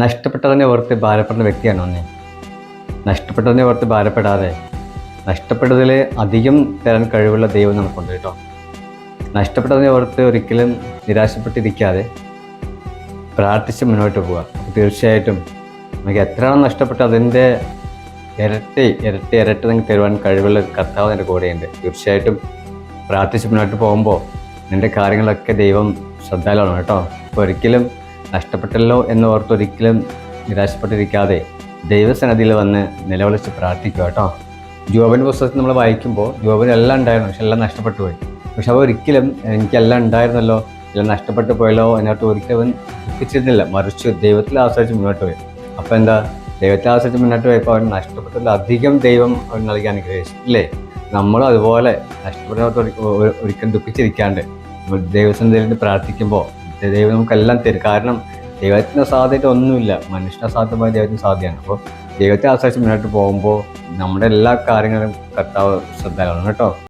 നഷ്ടപ്പെട്ടതിനെ ഓർത്ത് ഭാരപ്പെടുന്ന വ്യക്തിയാണ് ഒന്നേ. നഷ്ടപ്പെട്ടതിനെ ഓർത്ത് ഭാരപ്പെടാതെ നഷ്ടപ്പെട്ടതിൽ അധികം തരാൻ കഴിവുള്ള ദൈവം നമുക്കുണ്ട് കേട്ടോ. നഷ്ടപ്പെട്ടതിനെ ഓർത്ത് ഒരിക്കലും നിരാശപ്പെട്ടിരിക്കാതെ പ്രാർത്ഥിച്ച് മുന്നോട്ട് പോവുക. തീർച്ചയായിട്ടും നമുക്ക് എത്രയാണ് നഷ്ടപ്പെട്ടത് അതിന്റെ ഇരട്ടി ഇരട്ടി ഇരട്ടി നിങ്ങൾക്ക് തരുവാൻ കഴിവുള്ള കർത്താവ് എന്റെ കൂടെയുണ്ട്. തീർച്ചയായിട്ടും പ്രാർത്ഥിച്ച് മുന്നോട്ട് പോകുമ്പോൾ നിന്റെ കാര്യങ്ങളൊക്കെ ദൈവം ശ്രദ്ധാലാണ് കേട്ടോ. അപ്പോൾ ഒരിക്കലും നഷ്ടപ്പെട്ടല്ലോ എന്ന് ഓർത്ത് ഒരിക്കലും നിരാശപ്പെട്ടിരിക്കാതെ ദൈവസന്നിധിയിൽ വന്ന് നിലവിളിച്ച് പ്രാർത്ഥിക്കുക കേട്ടോ. ജോബിന്റെ പുസ്തകത്തിൽ നമ്മൾ വായിക്കുമ്പോൾ ജോബിന് എല്ലാം ഉണ്ടായിരുന്നു പക്ഷെ എല്ലാം നഷ്ടപ്പെട്ടു പോയി. പക്ഷെ അവ ഒരിക്കലും എനിക്കെല്ലാം ഉണ്ടായിരുന്നല്ലോ എല്ലാം നഷ്ടപ്പെട്ടു പോയല്ലോ എന്നിട്ട് ഒരിക്കലും ദുഃഖിച്ചിരുന്നില്ല. മറിച്ച് ദൈവത്തിൽ ആശ്രയിച്ച് മുന്നോട്ട് പോയി. അപ്പോൾ എന്താ? ദൈവത്തെ ആശ്രയിച്ച് മുന്നോട്ട് പോയപ്പോൾ അവൻ നഷ്ടപ്പെട്ടതിൽ അധികം ദൈവം അവൻ നൽകി അനുഗ്രഹിച്ചു ഇല്ലേ നമ്മളും അതുപോലെ നഷ്ടപ്പെട്ട ഒരിക്കലും ദുഃഖിച്ചിരിക്കാണ്ട് നിന്ന് പ്രാർത്ഥിക്കുമ്പോൾ ദൈവം നമുക്കെല്ലാം തരും. കാരണം ദൈവത്തിന് സാധ്യത ഒന്നുമില്ല. മനുഷ്യനെ സാധ്യമായ ദൈവത്തിന് സാധ്യമാണ് അപ്പോൾ ദൈവത്തെ ആശ്രയിച്ച് മുന്നോട്ട് പോകുമ്പോൾ നമ്മുടെ എല്ലാ കാര്യങ്ങളും കർത്താവ് ശ്രദ്ധയാണ് കേട്ടോ.